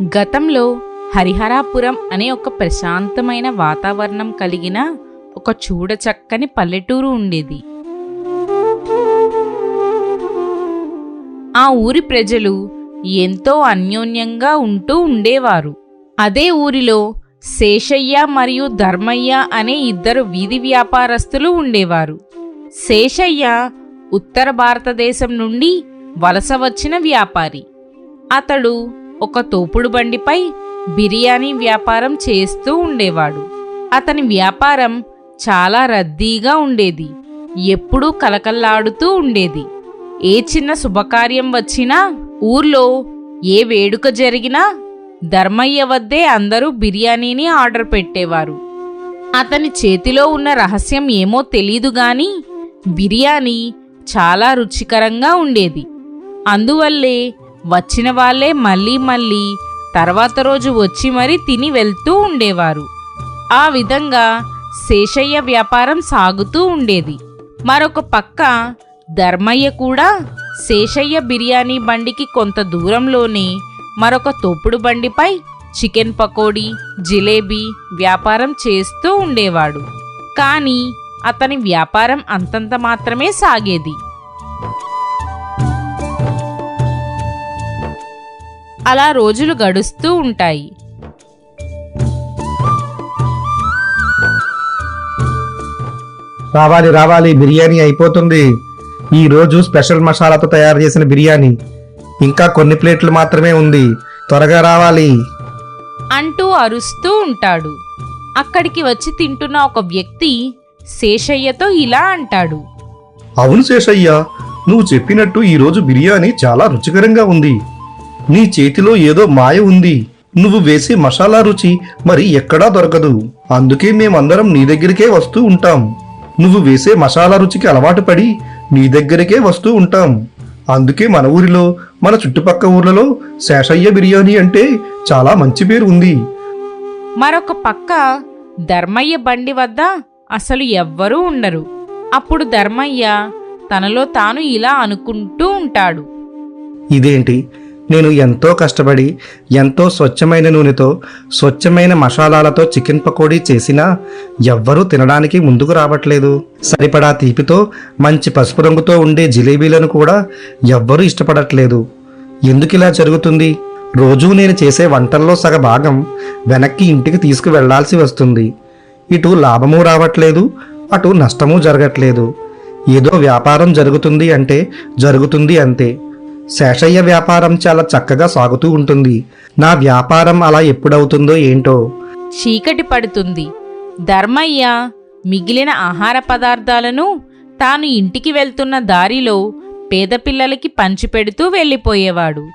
గతంలో హరిహరాపురం అనే ఒక ప్రశాంతమైన వాతావరణం కలిగిన ఒక చూడచక్కని పల్లెటూరు ఉండేది. ఆ ఊరి ప్రజలు ఎంతో అన్యోన్యంగా ఉంటూ ఉండేవారు. అదే ఊరిలో శేషయ్య మరియు ధర్మయ్య అనే ఇద్దరు వీధి వ్యాపారస్తులు ఉండేవారు. శేషయ్య ఉత్తర భారతదేశం నుండి వలస వచ్చిన వ్యాపారి. అతడు ఒక తోపుడు బండిపై బిర్యానీ వ్యాపారం చేస్తూ ఉండేవాడు. అతని వ్యాపారం చాలా రద్దీగా ఉండేది. ఎప్పుడూ కలకల్లాడుతూ ఉండేది. ఏ చిన్న శుభకార్యం వచ్చినా ఊర్లో ఏ వేడుక జరిగినా ధర్మయ్య వద్దే అందరూ బిర్యానీని ఆర్డర్ పెట్టేవారు. అతని చేతిలో ఉన్న రహస్యం ఏమో తెలీదు గాని బిర్యానీ చాలా రుచికరంగా ఉండేది. అందువల్లే వచ్చిన వాళ్ళే మళ్ళీ మళ్ళీ తర్వాత రోజు వచ్చి మరీ తిని వెళ్తూ ఉండేవారు. ఆ విధంగా శేషయ్య వ్యాపారం సాగుతూ ఉండేది. మరొక పక్క ధర్మయ్య కూడా శేషయ్య బిర్యానీ బండికి కొంత దూరంలోనే మరొక తోపుడు బండిపై చికెన్ పకోడీ జిలేబీ వ్యాపారం చేస్తూ ఉండేవాడు. కానీ అతని వ్యాపారం అంతంత మాత్రమే సాగేది. అలా రోజులు గడుస్తూ ఉంటాయి. రావాలి రావాలి బిర్యానీ అయిపోతుంది. ఈ రోజు స్పెషల్ మసాలాతో తయారు చేసిన బిర్యానీ. ఇంకా కొన్ని ప్లేట్లు మాత్రమే ఉంది. త్వరగా రావాలి. అంటూ అరుస్తూ ఉంటాడు. అక్కడికి వచ్చి తింటున్న ఒక వ్యక్తి శేషయ్యతో ఇలా అంటాడు. అవును శేషయ్య నువ్వు చెప్పినట్టు ఈరోజు బిర్యానీ చాలా రుచికరంగా ఉంది. నీ చేతిలో ఏదో మాయ ఉంది. నువ్వు వేసే మసాలా రుచి మరి ఎక్కడా దొరకదు. అందుకే మేమందరం నీ దగ్గరికే వస్తూ ఉంటాం. నువ్వు వేసే మసాలా రుచికి అలవాటు పడి నీ దగ్గరికే వస్తూ ఉంటాం. అందుకే మన ఊరిలో మన చుట్టుపక్క ఊర్లలో శేషయ్య బిర్యానీ అంటే చాలా మంచి పేరు ఉంది. మరొక పక్క ధర్మయ్య బండి వద్ద అసలు ఎవ్వరూ ఉండరు. అప్పుడు ధర్మయ్య తనలో తాను ఇలా అనుకుంటూ ఉంటాడు. ఇదేంటి? నేను ఎంతో కష్టపడి ఎంతో స్వచ్ఛమైన నూనెతో స్వచ్ఛమైన మసాలాలతో చికెన్ పకోడీ చేసినా ఎవ్వరూ తినడానికి ముందుకు రావట్లేదు. సరిపడా తీపితో మంచి పసుపు రంగుతో ఉండే జిలేబీలను కూడా ఎవ్వరూ ఇష్టపడట్లేదు. ఎందుకు ఇలా జరుగుతుంది? రోజూ నేను చేసే వంటల్లో సగ భాగం వెనక్కి ఇంటికి తీసుకువెళ్ళాల్సి వస్తుంది. ఇటు లాభము రావట్లేదు అటు నష్టము జరగట్లేదు. ఏదో వ్యాపారం జరుగుతుంది అంటే జరుగుతుంది అంతే. శేషయ్య వ్యాపారం చాలా చక్కగా సాగుతూ ఉంటుంది. నా వ్యాపారం అలా ఎప్పుడవుతుందో ఏంటో? చీకటి పడుతుంది. ధర్మయ్య మిగిలిన ఆహార పదార్థాలను తాను ఇంటికి వెళ్తున్న దారిలో పేద పిల్లలకి పంచిపెడుతూ వెళ్ళిపోయేవాడు.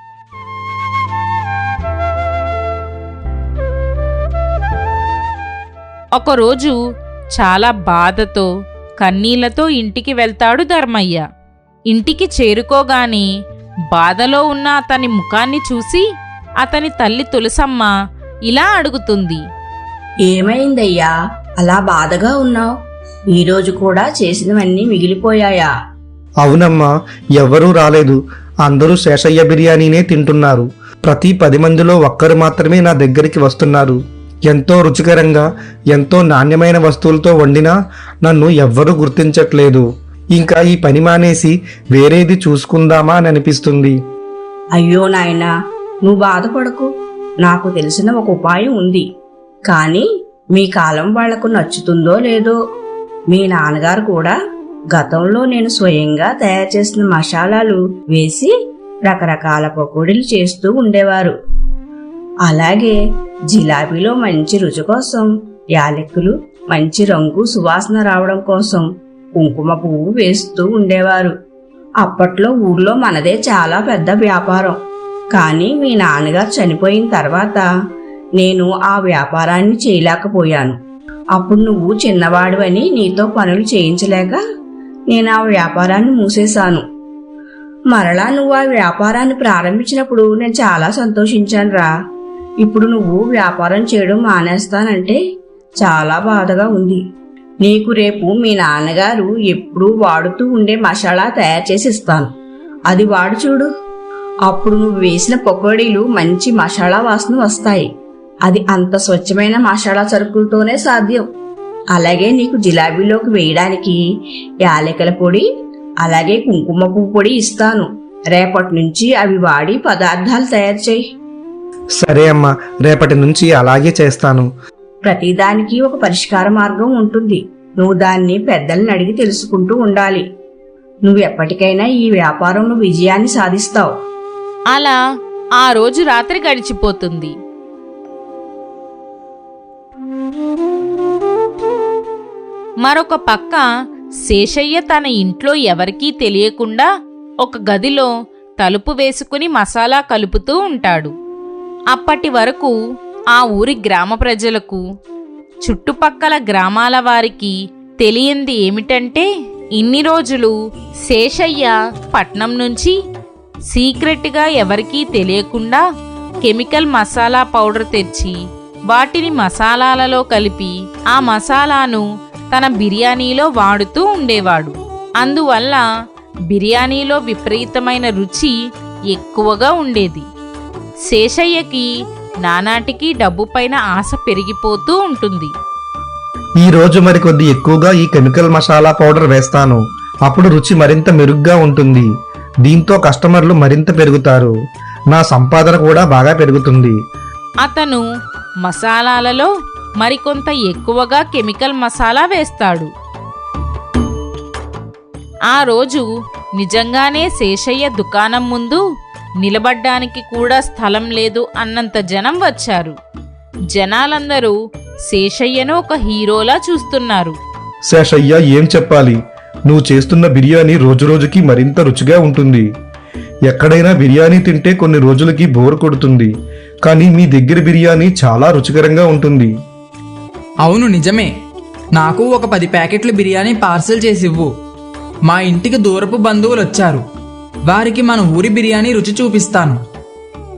ఒకరోజు చాలా బాధతో కన్నీళ్ళతో ఇంటికి వెళ్తాడు ధర్మయ్య. ఇంటికి చేరుకోగానే బాధలో ఉన్న అతని ముఖాన్ని చూసి అతని తల్లి తులసమ్మ ఇలా అడుగుతుంది. ఏమైందయ్యా? అలా బాధగా ఉన్నావు? ఈరోజు కూడా చేసినవన్నీ మిగిలిపోయాయా? అవునమ్మా ఎవ్వరూ రాలేదు. అందరూ శేషయ్య బిర్యానీనే తింటున్నారు. ప్రతి పది మందిలో ఒక్కరు మాత్రమే నా దగ్గరికి వస్తున్నారు. ఎంతో రుచికరంగా ఎంతో నాణ్యమైన వస్తువులతో వండినా నన్ను ఎవ్వరూ గుర్తించట్లేదు. ఇంకా ఈ పని మానేసి వేరేది చూసుకుందామా అని అనిపిస్తుంది. అయ్యో నాయనా నువ్వు బాధపడకు. నాకు తెలిసిన ఒక ఉపాయం ఉంది. కానీ మీ కాలం వాళ్ళకు నచ్చుతుందో లేదో. మీ నాన్నగారు కూడా గతంలో నేను స్వయంగా తయారు చేసిన మసాలాలు వేసి రకరకాల పకోడీలు చేస్తూ ఉండేవారు. అలాగే జిలాబీలో మంచి రుచి కోసం యాలెక్కులు మంచి రంగు సువాసన రావడం కోసం కుంకుమ పువ్వు వేస్తూ ఉండేవారు. అప్పట్లో ఊర్లో మనదే చాలా పెద్ద వ్యాపారం. కానీ మీ నాన్నగారు చనిపోయిన తర్వాత నేను ఆ వ్యాపారాన్ని చేయలేకపోయాను. అప్పుడు నువ్వు చిన్నవాడివని నీతో పనులు చేయించలేక నేను ఆ వ్యాపారాన్ని మూసేశాను. మరలా నువ్వు ఆ వ్యాపారాన్ని ప్రారంభించినప్పుడు నేను చాలా సంతోషించాను రా ఇప్పుడు నువ్వు వ్యాపారం చేయడం మానేస్తానంటే చాలా బాధగా ఉంది. నీకు రేపు మీ నాన్నగారు ఎప్పుడూ వాడుతూ ఉండే మసాలా తయారు చేసి ఇస్తాను. అది వాడు చూడు. అప్పుడు నువ్వు వేసిన పకోడీలు మంచి మసాలా వాసన వస్తాయి. అది అంత స్వచ్ఛమైన మసాలా సరుకులతోనే సాధ్యం. అలాగే నీకు జిలాబీలోకి వేయడానికి యాలకుల పొడి అలాగే కుంకుమ పువ్వు పొడి ఇస్తాను. రేపటి నుంచి అవి వాడి పదార్థాలు తయారు చేయి. సరే అమ్మా రేపటి నుంచి అలాగే చేస్తాను. ప్రతిదానికి ఒక పరిష్కార మార్గం ఉంటుంది. నువ్వు దాన్ని పెద్దల్ని అడిగి తెలుసుకుంటూ ఉండాలి. నువ్వు ఎప్పటికైనా ఈ వ్యాపారంలో విజయాన్ని సాధిస్తావు. అలా ఆ రోజు రాత్రి గడిచిపోతుంది. మరొక పక్క శేషయ్య తన ఇంట్లో ఎవరికీ తెలియకుండా ఒక గదిలో తలుపు వేసుకుని మసాలా కలుపుతూ ఉంటాడు. అప్పటి వరకు ఆ ఊరి గ్రామ ప్రజలకు చుట్టుపక్కల గ్రామాల వారికి తెలియంది ఏమిటంటే ఇన్ని రోజులు శేషయ్య పట్నం నుంచి సీక్రెట్గా ఎవరికీ తెలియకుండా కెమికల్ మసాలా పౌడర్ తెచ్చి వాటిని మసాలాలలో కలిపి ఆ మసాలాను తన బిర్యానీలో వాడుతూ ఉండేవాడు. అందువల్ల బిర్యానీలో విపరీతమైన రుచి ఎక్కువగా ఉండేది. శేషయ్యకి నానాటికి డబ్బుపైన ఆశ పెరిగిపోతూ ఉంటుంది. ఈ రోజు మరి కొద్ది ఎక్కువగా ఈ కెమికల్ మసాలా పౌడర్ వేస్తాను. అప్పుడు రుచి మరింత మెరుగ్గా ఉంటుంది. దీంతో కస్టమర్లు మరింత పెరుగుతారు. నా సంపాదన కూడా బాగా పెరుగుతుంది. అతను మసాలాలలో మరికొంత ఎక్కువగా కెమికల్ మసాలా వేస్తాడు. ఆ రోజు నిజంగానే శేషయ్య దుకాణం ముందు నిలబడ్డానికి కూడా స్థలం లేదు అన్నంత జనం వచ్చారు. జనాలందరూ శేషయ్యను ఒక హీరోలా చూస్తున్నారు. శేషయ్య ఏం చెప్పాలి? నువ్వు చేస్తున్న బిర్యానీ రోజురోజుకి మరింత రుచిగా ఉంటుంది. ఎక్కడైనా బిర్యానీ తింటే కొన్ని రోజులకి బోర్ కొడుతుంది. కానీ మీ దగ్గర బిర్యానీ చాలా రుచికరంగా ఉంటుంది. అవును నిజమే. నాకు ఒక పది ప్యాకెట్లు బిర్యానీ పార్సల్ చేసి ఇవ్వు మా ఇంటికి దూరపు బంధువులు వచ్చారు వారికి మన ఊరి బిర్యానీ రుచి చూపిస్తాను.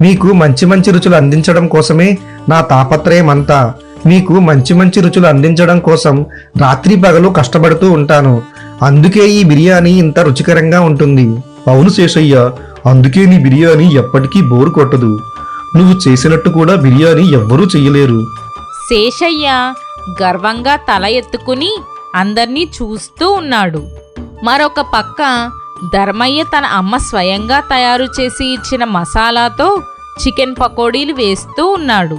మీకు మంచి మంచి రుచులు అందించడం కోసమే నా తాపత్రయం అంతా మీకు మంచి మంచి రుచులు అందించడం కోసం రాత్రి పగలు కష్టపడుతూ ఉంటాను. అందుకే ఈ బిర్యానీ ఇంత రుచికరంగా ఉంటుంది. అవును శేషయ్య అందుకే నీ బిర్యానీ ఎప్పటికీ బోర్ కొట్టదు. నువ్వు చేసినట్టు కూడా బిర్యానీ ఎవ్వరూ చెయ్యలేరు. శేషయ్య గర్వంగా తల ఎత్తుకుని అందర్నీ చూస్తూ ఉన్నాడు. మరొక పక్క ధర్మయ్య తన అమ్మ స్వయంగా తయారు చేసి ఇచ్చిన మసాలాతో చికెన్ పకోడీలు వేస్తూ ఉన్నాడు.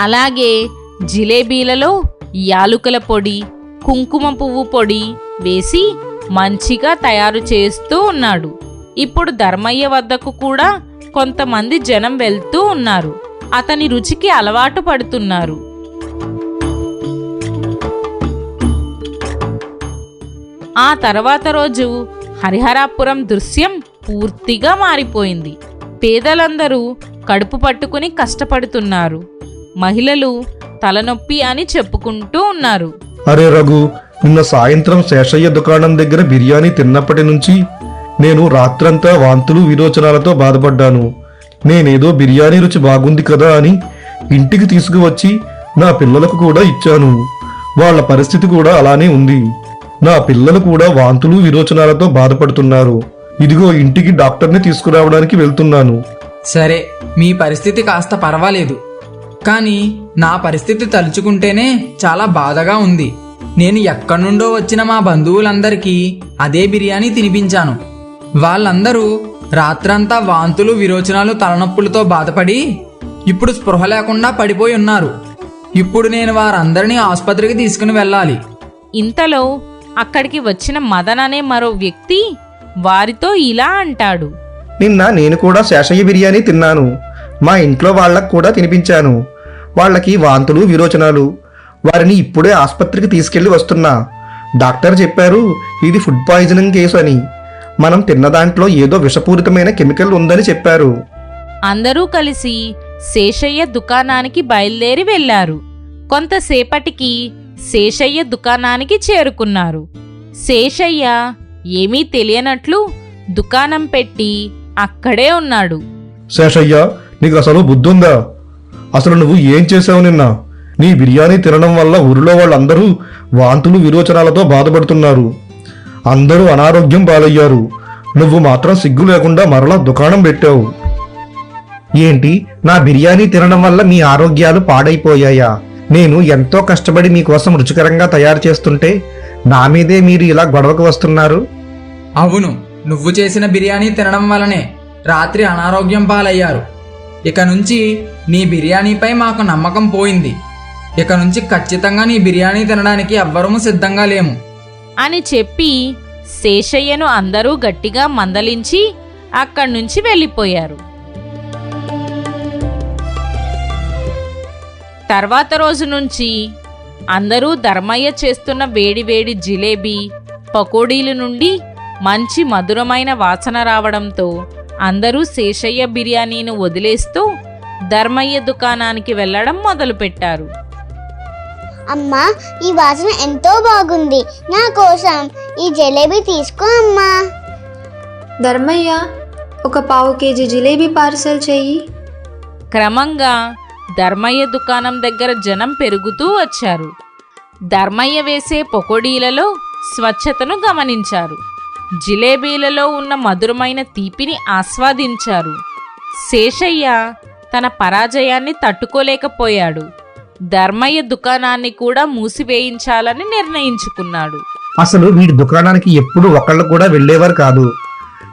అలాగే జిలేబీలలో యాలుకల పొడి కుంకుమ పువ్వు పొడి వేసి మంచిగా తయారు చేస్తూ ఉన్నాడు. ఇప్పుడు ధర్మయ్య వద్దకు కూడా కొంతమంది జనం వెళ్తూ ఉన్నారు. అతని రుచికి అలవాటు పడుతున్నారు. ఆ తర్వాత రోజు హరిహరాపురం దృశ్యం పూర్తిగా మారిపోయింది. పేదలందరూ కడుపు పట్టుకుని కష్టపడుతున్నారు. మహిళలు తలనొప్పి అని చెప్పుకుంటూ ఉన్నారు. అరే రఘు నిన్న సాయంత్రం శేషయ్య దుకాణం దగ్గర బిర్యానీ తిన్నప్పటి నుంచి నేను రాత్రంతా వాంతులు విరోచనాలతో బాధపడ్డాను. నేనేదో బిర్యానీ రుచి బాగుంది కదా అని ఇంటికి తీసుకువచ్చి నా పిల్లలకు కూడా ఇచ్చాను. వాళ్ళ పరిస్థితి కూడా అలానే ఉంది. నా పిల్లలు కూడా వాంతులు విరోచనాలతో బాధపడుతున్నారు. ఇదిగో ఇంటికి డాక్టర్ని తీసుకురావడానికి వెళ్తున్నాను. సరే మీ పరిస్థితి కాస్త పర్వాలేదు. కానీ నా పరిస్థితి తలుచుకుంటేనే చాలా బాధగా ఉంది. నేను ఎక్కడి నుండో వచ్చిన మా బంధువులందరికీ అదే బిర్యానీ తినిపించాను. వాళ్ళందరూ రాత్రంతా వాంతులు విరోచనాలు తలనొప్పులతో బాధపడి ఇప్పుడు స్పృహ లేకుండా పడిపోయి ఉన్నారు. ఇప్పుడు నేను వారందరినీ ఆసుపత్రికి తీసుకుని వెళ్ళాలి. ఇంతలో అక్కడికి వచ్చిన మదన్ అనే మరో వ్యక్తి వారితో ఇలా అంటాడు. నిన్న నేను కూడా శేషయ్య బిర్యానీ తిన్నాను. మా ఇంట్లో వాళ్ళకు కూడా తినిపించాను. వాళ్ళకి వాంతులు విరోచనాలు. వారిని ఇప్పుడే ఆసుపత్రికి తీసుకెళ్ళి వస్తున్నా. డాక్టర్ చెప్పారు ఇది ఫుడ్ పాయిజనింగ్ కేసు అని. మనం తిన్న దాంట్లో ఏదో విషపూరితమైన కెమికల్ ఉందని చెప్పారు. అందరూ కలిసి శేషయ్య దుకాణానికి బయలుదేరి వెళ్ళారు కొంతసేపటికి శేషయ్య దుకాణానికి చేరుకున్నారు. శేషయ్య ఏమీ తెలియనట్లు దుకాణం పెట్టి అక్కడే ఉన్నాడు. శేషయ్య నీకు అసలు బుద్ధుందా? అసలు నువ్వు ఏం చేసావు నిన్న? నీ బిర్యానీ తినడం వల్ల ఊరిలో వాళ్ళందరూ వాంతులు విరోచనాలతో బాధపడుతున్నారు. అందరూ అనారోగ్యం పాలయ్యారు. నువ్వు మాత్రం సిగ్గు లేకుండా మరలా దుకాణం పెట్టావు. ఏంటి? నా బిర్యానీ తినడం వల్ల మీ ఆరోగ్యాలు పాడైపోయాయా? నేను ఎంతో కష్టపడి మీకోసం రుచికరంగా తయారు చేస్తుంటే నా మీదే మీరు ఇలా గొడవకు వస్తున్నారు? అవును నువ్వు చేసిన బిర్యానీ తినడం వలనే రాత్రి అనారోగ్యం పాలయ్యారు. ఇక నుంచి నీ బిర్యానీపై మాకు నమ్మకం పోయింది. ఇక నుంచి ఖచ్చితంగా నీ బిర్యానీ తినడానికి ఎవ్వరము సిద్ధంగా లేము. అని చెప్పి శేషయ్యను అందరూ గట్టిగా మందలించి అక్కడి నుంచి వెళ్ళిపోయారు. తర్వాత రోజు నుంచి అందరూ ధర్మయ్య చేస్తున్న వేడివేడి జిలేబీ పకోడీల నుండి మంచి మధురమైన వాసన రావడంతో అందరూ శేషయ్య బిర్యానీని వదిలేస్తూ ధర్మయ్య దుకాణానికి వెళ్ళడం మొదలుపెట్టారు. అమ్మా ఈ వాసన ఎంతో బాగుంది. నా కోసం ఈ జలేబీ తీసుకో అమ్మా. ధర్మయ్య ఒక పావు కేజీ జిలేబీ పార్సల్ చెయ్యి క్రమంగా ధర్మయ్య దుకాణం దగ్గర జనం పెరుగుతూ వచ్చారు. ధర్మయ్య వేసే పొకోడీలలో స్వచ్ఛతను గమనించారు. జిలేబీలలో ఉన్న మధురమైన తీపిని ఆస్వాదించారు. శేషయ్య తన పరాజయాన్ని తట్టుకోలేకపోయాడు. ధర్మయ్య దుకాణాన్ని కూడా మూసివేయించాలని నిర్ణయించుకున్నాడు. అసలు వీడి దుకాణానికి ఎప్పుడు ఒకళ్ళు కూడా వెళ్ళేవారు కాదు.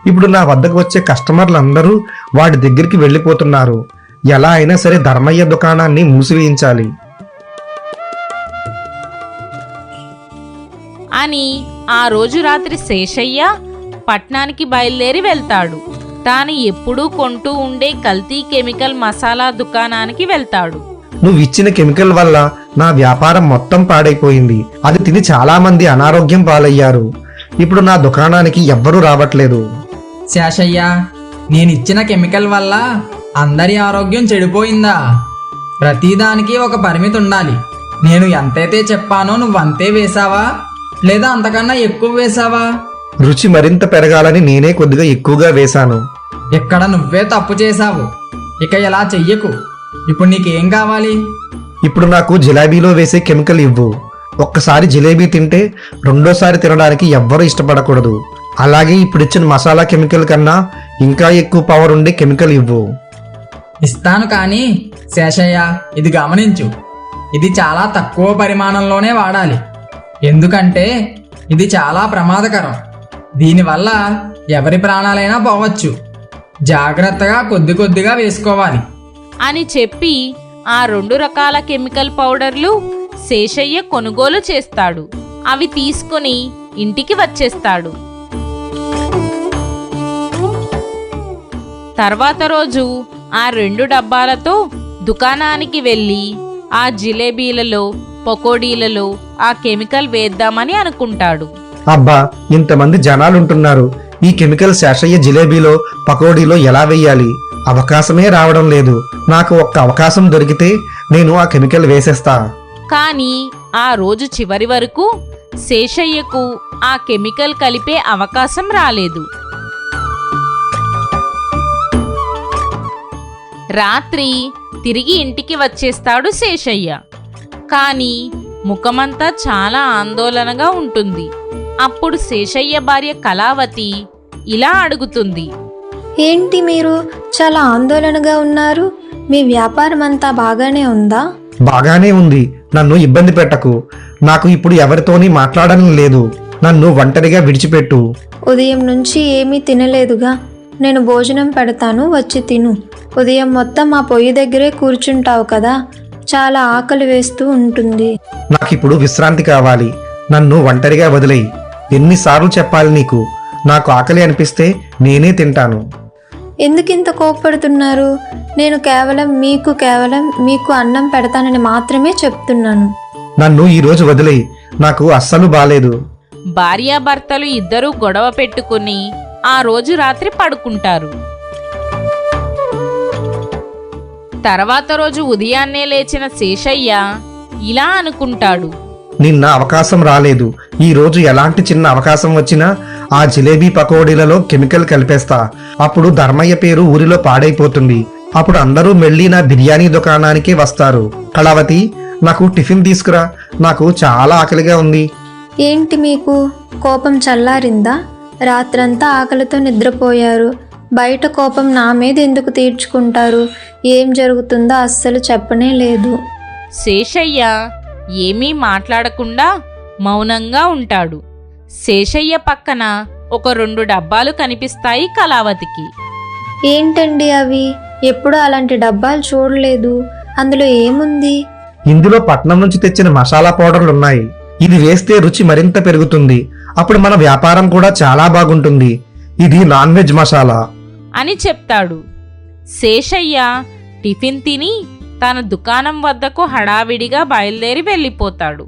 ఇప్పుడు నా వద్దకు వచ్చే కస్టమర్లందరూ వాడి దగ్గరికి వెళ్ళిపోతున్నారు. ఎలా అయినా సరే ధర్మయ్య దుకాణాన్ని మూసివేయించాలి. అని ఆ రోజు రాత్రి శేషయ్య పట్నానికి బయలుదేరి వెళ్తాడు. తాను ఎప్పుడూ కొంటూ ఉండే కల్తీ కెమికల్ మసాలా దుకాణానికి వెళ్తాడు. నువ్వు ఇచ్చిన కెమికల్ వల్ల నా వ్యాపారం మొత్తం పాడైపోయింది. అది తిని చాలా మంది అనారోగ్యం పాలయ్యారు. ఇప్పుడు నా దుకాణానికి ఎవ్వరూ రావట్లేదు. శేషయ్య నేనిచ్చిన కెమికల్ వల్ల అందరి ఆరోగ్యం చెడిపోయిందా? ప్రతిదానికి ఒక పరిమితి ఉండాలి నేను ఎంతైతే చెప్పానో నువ్వు అంతే వేశావా? లేదా అంతకన్నా ఎక్కువ వేశావా? రుచి మరింత పెరగాలని నేనే కొద్దిగా ఎక్కువగా వేశాను. ఇక్కడ నువ్వే తప్పు చేశావు. ఇక ఇలా చెయ్యకు? ఇప్పుడు నీకేం కావాలి? ఇప్పుడు నాకు జిలేబీలో వేసే కెమికల్ ఇవ్వు. ఒక్కసారి జిలేబీ తింటే రెండోసారి తినడానికి ఎవ్వరూ ఇష్టపడకూడదు. అలాగే ఇప్పుడు ఇచ్చిన మసాలా కెమికల్ కన్నా ఇంకా ఎక్కువ పవర్ ఉండే కెమికల్ ఇవ్వు. ఇస్తాను కానీ శేషయ్య ఇది గమనించు. ఇది చాలా తక్కువ పరిమాణంలోనే వాడాలి. ఎందుకంటే ఇది చాలా ప్రమాదకరం. దీనివల్ల ఎవరి ప్రాణాలైనా పోవచ్చు. జాగ్రత్తగా కొద్ది కొద్దిగా వేసుకోవాలి. అని చెప్పి ఆ రెండు రకాల కెమికల్ పౌడర్లు శేషయ్య కొనుగోలు చేస్తాడు. అవి తీసుకొని ఇంటికి వచ్చేస్తాడు. తర్వాత రోజు ఆ రెండు డబ్బాలతో దుకాణానికి వెళ్ళి ఆ జిలేబీలలో పకోడీలలో ఆ కెమికల్ వేద్దామని అనుకుంటాడు. అబ్బా ఇంతమంది జనాలుంటున్నారు. ఈ కెమికల్ శేషయ్య జిలేబీలో పకోడీలో ఎలా వెయ్యాలి అవకాశమే రావడం లేదు. నాకు ఒక్క అవకాశం దొరికితే నేను ఆ కెమికల్ వేసేస్తా. కానీ ఆ రోజు చివరి వరకు శేషయ్యకు ఆ కెమికల్ కలిపే అవకాశం రాలేదు. రాత్రి తిరిగి ఇంటికి వచ్చేస్తాడు శేషయ్య. కానీ ముఖమంతా చాలా ఆందోళనగా ఉంటుంది. అప్పుడు శేషయ్య భార్య కళావతి ఇలా అడుగుతుంది. ఏంటి మీరు చాలా ఆందోళనగా ఉన్నారు? మీ వ్యాపారం అంతా బాగానే ఉందా? బాగానే ఉంది. నన్ను ఇబ్బంది పెట్టకు. నాకు ఇప్పుడు ఎవరితోని మాట్లాడడం లేదు నన్ను ఒంటరిగా విడిచిపెట్టు. ఉదయం నుంచి ఏమీ తినలేదుగా. నేను భోజనం పెడతాను వచ్చి తిను. ఉదయం మొత్తం ఆ పొయ్యి దగ్గరే కూర్చుంటావు కదా? చాలా ఆకలి వేస్తూ ఉంటుంది. నాకిప్పుడు విశ్రాంతి కావాలి. నన్ను ఒంటరిగా వదిలేయి. ఎన్నిసార్లు చెప్పాలి నీకు? నాకు ఆకలి అనిపిస్తే నేనే తింటాను. ఎందుకింత కోప్పడుతున్నారు? నేను కేవలం మీకు కేవలం మీకు అన్నం పెడతానని మాత్రమే చెప్తున్నాను. నన్ను ఈ రోజు వదిలేయి. నాకు అస్సలు బాలేదు. భార్యాభర్తలు ఇద్దరూ గొడవ పెట్టుకుని ఆ రోజు రాత్రి పడుకుంటారు. తర్వాత రోజు ఉదయాన్నే లేచిన శేషయ్య ఇలా అనుకుంటాడు. నిన్న అవకాశం రాలేదు. ఈ రోజు ఎలాంటి చిన్న అవకాశం వచ్చినా ఆ జిలేబీ పకోడీలలో కెమికల్ కలిపేస్తా. అప్పుడు ధర్మయ్య పేరు ఊరిలో పాడైపోతుంది. అప్పుడు అందరూ మెళ్ళి నా బిర్యానీ దుకాణానికి వస్తారు. కళావతి నాకు టిఫిన్ తీసుకురా. నాకు చాలా ఆకలిగా ఉంది. ఏంటి మీకు కోపం చల్లారిందా? రాత్రంతా ఆకలితో నిద్రపోయారు. బయట కోపం నా మీద ఎందుకు తీర్చుకుంటారు? ఏం జరుగుతుందో అస్సలు చెప్పనే లేదు. శేషయ్య ఏమీ మాట్లాడకుండా మౌనంగా ఉంటాడు. శేషయ్య పక్కన ఒక రెండు డబ్బాలు కనిపిస్తాయి కళావతికి. ఏంటండి అవి? ఎప్పుడు అలాంటి డబ్బాలు చూడలేదు. అందులో ఏముంది? ఇందులో పట్నం నుంచి తెచ్చిన మసాలా పౌడర్లు ఉన్నాయి ఇది వేస్తే రుచి మరింత పెరుగుతుంది. అప్పుడు మన వ్యాపారం కూడా చాలా బాగుంటుంది. ఇది నాన్ వెజ్ మసాలా. అని చెప్తాడు. శేషయ్య టిఫిన్ తిని తన దుకాణం వద్దకు హడావిడిగా బయలుదేరి వెళ్ళిపోతాడు.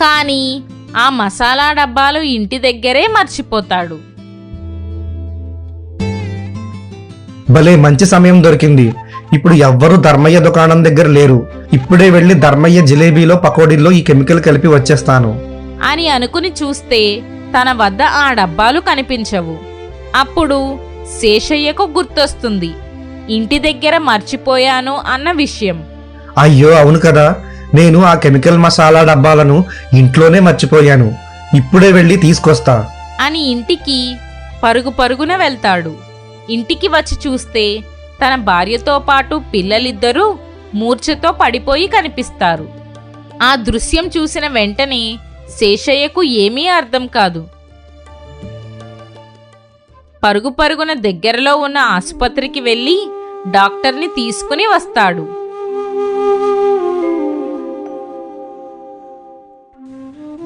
కానీ ఆ మసాలా డబ్బాలు ఇంటి దగ్గరే మర్చిపోతాడు. భలే మంచి సమయం దొరికింది. ఇప్పుడు ఎవ్వరూ ధర్మయ్య దుకాణం దగ్గర లేరు. ఇప్పుడే వెళ్ళి ధర్మయ్య జిలేబీలో పకోడీల్లో ఈ కెమికల్ కలిపి వచ్చేస్తాను. అని అనుకుని చూస్తే తన వద్ద ఆ డబ్బాలు కనిపించవు. అప్పుడు శేషయ్యకు గుర్తొస్తుంది ఇంటి దగ్గర మర్చిపోయాను అన్న విషయం. అయ్యో అవును కదా. నేను ఆ కెమికల్ మసాలా డబ్బాలను ఇంట్లోనే మర్చిపోయాను. ఇప్పుడే వెళ్ళి తీసుకొస్తా. అని ఇంటికి పరుగు పరుగున వెళ్తాడు. ఇంటికి వచ్చి చూస్తే తన భార్యతో పాటు పిల్లలిద్దరూ మూర్ఛతో పడిపోయి కనిపిస్తారు. ఆ దృశ్యం చూసిన వెంటనే శేషయ్యకు ఏమీ అర్థం కాదు. పరుగు పరుగున దగ్గరలో ఉన్న ఆసుపత్రికి వెళ్ళి డాక్టర్ని తీసుకుని వస్తాడు.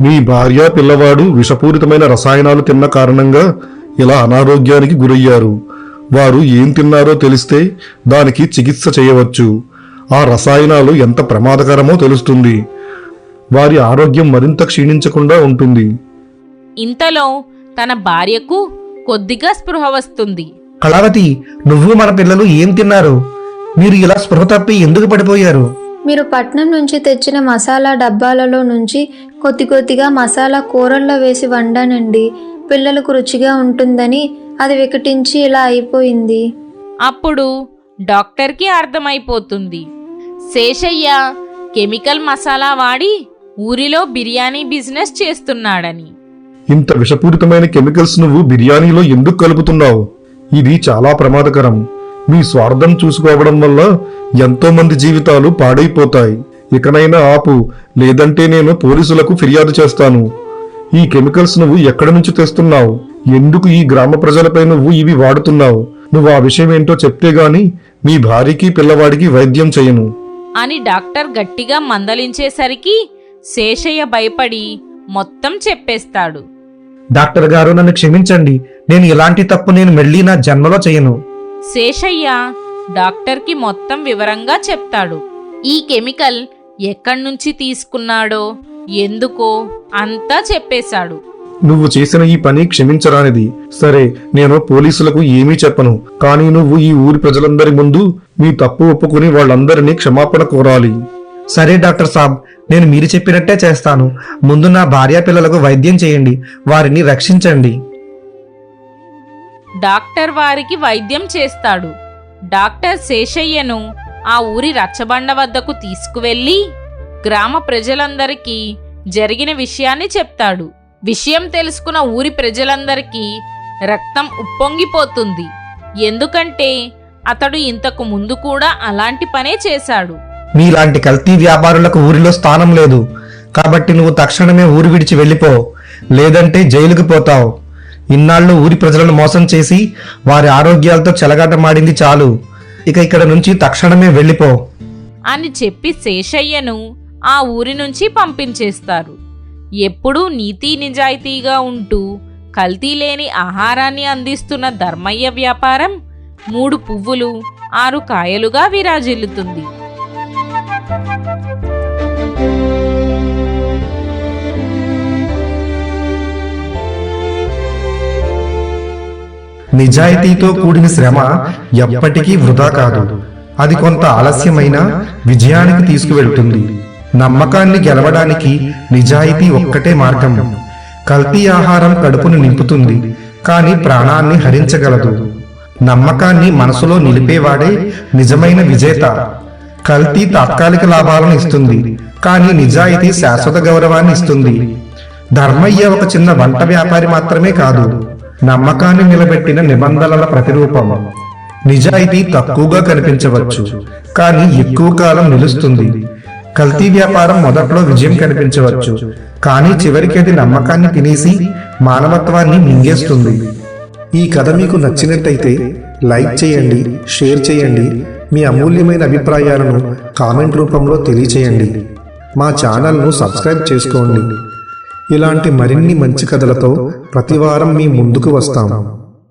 మీ భార్య పిల్లవాడు విషపూరితమైన రసాయనాలు తిన్న కారణంగా ఇలా అనారోగ్యానికి గురయ్యారు. వారు ఏం తిన్నారో తెలిస్తే దానికి చికిత్స చేయవచ్చు. ఆ రసాయనాలు ఎంత ప్రమాదకరమో తెలుస్తుంది. వారి ఆరోగ్యం మరింత క్షీణించకుండా ఉంటుంది. ఇంతలో తన భార్యకు కొద్దిగా స్పృహ వస్తుంది. కళావతి నువ్వు మన పిల్లలు ఏం తిన్నారు? మీరు ఇలా స్పృహ తప్పి ఎందుకు పడిపోయారు? మీరు పట్నం నుంచి తెచ్చిన మసాలా డబ్బాలలో నుంచి కొద్ది కొద్దిగా మసాలా కూరల్లో వేసి వండానండి. పిల్లలకు రుచిగా ఉంటుందని అది వికటించి ఇలా అయిపోయింది. అప్పుడు డాక్టర్కి అర్థమైపోతుంది. శేషయ్య కెమికల్ మసాలా వాడి ఊరిలో బిర్యానీ బిజినెస్ చేస్తున్నాడని. ఇంత విషపూరితమైన కెమికల్స్ నువ్వు బిర్యానీలో ఎందుకు కలుపుతున్నావు? ఇది చాలా ప్రమాదకరం. మీ స్వార్థం చూసుకోవడం వల్ల ఎంతో మంది జీవితాలు పాడైపోతాయి. ఇకనైనా ఆపు లేదంటే నేను పోలీసులకు ఫిర్యాదు చేస్తాను. ఈ కెమికల్స్ నువ్వు ఎక్కడి నుంచి తెస్తున్నావు? ఎందుకు ఈ గ్రామ ప్రజలపై నువ్వు ఇవి వాడుతున్నావు? నువ్వు ఆ విషయం ఏంటో చెప్తే గాని మీ భార్యకి పిల్లవాడికి వైద్యం చేయను. అని డాక్టర్ గట్టిగా మందలించేసరికి శేషయ్య భయపడి మొత్తం చెప్పేస్తాడు. డాక్టర్ గారు నన్ను క్షమించండి నేను ఇలాంటి తప్పు నేను మళ్ళీ నా జన్మలో చేయను. శేషయ్య డాక్టర్కి మొత్తం వివరంగా చెప్తాడు. ఈ కెమికల్ ఎక్కడి నుంచి తీసుకున్నాడో ఎందుకో అంతా చెప్పేశాడు. నువ్వు చేసిన ఈ పని క్షమించరానిది. సరే నేను పోలీసులకు ఏమీ చెప్పను. కానీ నువ్వు ఈ ఊరి ప్రజలందరి ముందు మీ తప్పు ఒప్పుకుని వాళ్ళందరినీ క్షమాపణ కోరాలి. సరే డాక్టర్ సాబ్ నేను మీరు చెప్పినట్టే చేస్తాను. ముందు నా భార్య పిల్లలకు వైద్యం చేయండి వారిని రక్షించండి. డాక్టర్ వారికి వైద్యం చేస్తాడు. డాక్టర్ శేషయ్యను ఆ ఊరి రచ్చబండ వద్దకు తీసుకువెళ్ళి గ్రామ ప్రజలందరికీ జరిగిన విషయాన్ని చెప్తాడు. విషయం తెలుసుకున్న ఊరి ప్రజలందరికీ రక్తం ఉప్పొంగిపోతుంది. ఎందుకంటే అతడు ఇంతకు ముందు కూడా అలాంటి పనే చేశాడు. మీలాంటి కల్తీ వ్యాపారులకు ఊరిలో స్థానం లేదు. కాబట్టి నువ్వు తక్షణమే ఊరు విడిచి వెళ్ళిపో. లేదంటే జైలుకి పోతావు. ఇన్నాళ్ళు ఊరి ప్రజలను మోసం చేసి వారి ఆరోగ్యాలతో చెలగాటమాడింది చాలు. ఇక ఇక్కడ నుంచి తక్షణమే వెళ్ళిపో. అని చెప్పి శేషయ్యను ఆ ఊరి నుంచి పంపించేస్తారు. ఎప్పుడూ నీతి నిజాయితీగా ఉంటూ కల్తీ లేని ఆహారాన్ని అందిస్తున్న ధర్మయ్య వ్యాపారం మూడు పువ్వులు ఆరు కాయలుగా విరాజిల్లుతుంది. నిజాయితీతో కూడిన శ్రమ ఎప్పటికీ వృధా కాదు. అది కొంత ఆలస్యమైన విజయానికి తీసుకువెళ్తుంది. నమ్మకాన్ని గెలవడానికి నిజాయితీ ఒక్కటే మార్గం. కల్తీ ఆహారం కడుపును నింపుతుంది కానీ ప్రాణాన్ని హరించగలదు. నమ్మకాన్ని మనసులో నిలిపేవాడే నిజమైన విజేత. కల్తీ తాత్కాలిక లాభాలను ఇస్తుంది కానీ నిజాయితీ శాశ్వత గౌరవాన్ని ఇస్తుంది. ధర్మయ్య ఒక చిన్న వంట వ్యాపారి మాత్రమే కాదు. నమ్మకాన్ని నిలబెట్టిన నిబంధనల ప్రతిరూపం. నిజాయితీ తక్కువగా కనిపించవచ్చు కానీ ఎక్కువ కాలం నిలుస్తుంది. కల్తీ వ్యాపారం మొదట్లో విజయం కనిపించవచ్చు కానీ చివరికి అది నమ్మకాన్ని తినేసి మానవత్వాన్ని మింగేస్తుంది. ఈ కథ మీకు నచ్చినట్టయితే లైక్ చేయండి షేర్ చేయండి మీ అమూల్యమైన అభిప్రాయాలను కామెంట్ రూపంలో తెలియచేయండి. మా ఛానల్ను సబ్స్క్రైబ్ చేసుకోండి. ఇలాంటి మరిన్ని మంచి కథలతో ప్రతివారం మీ ముందుకు వస్తాం.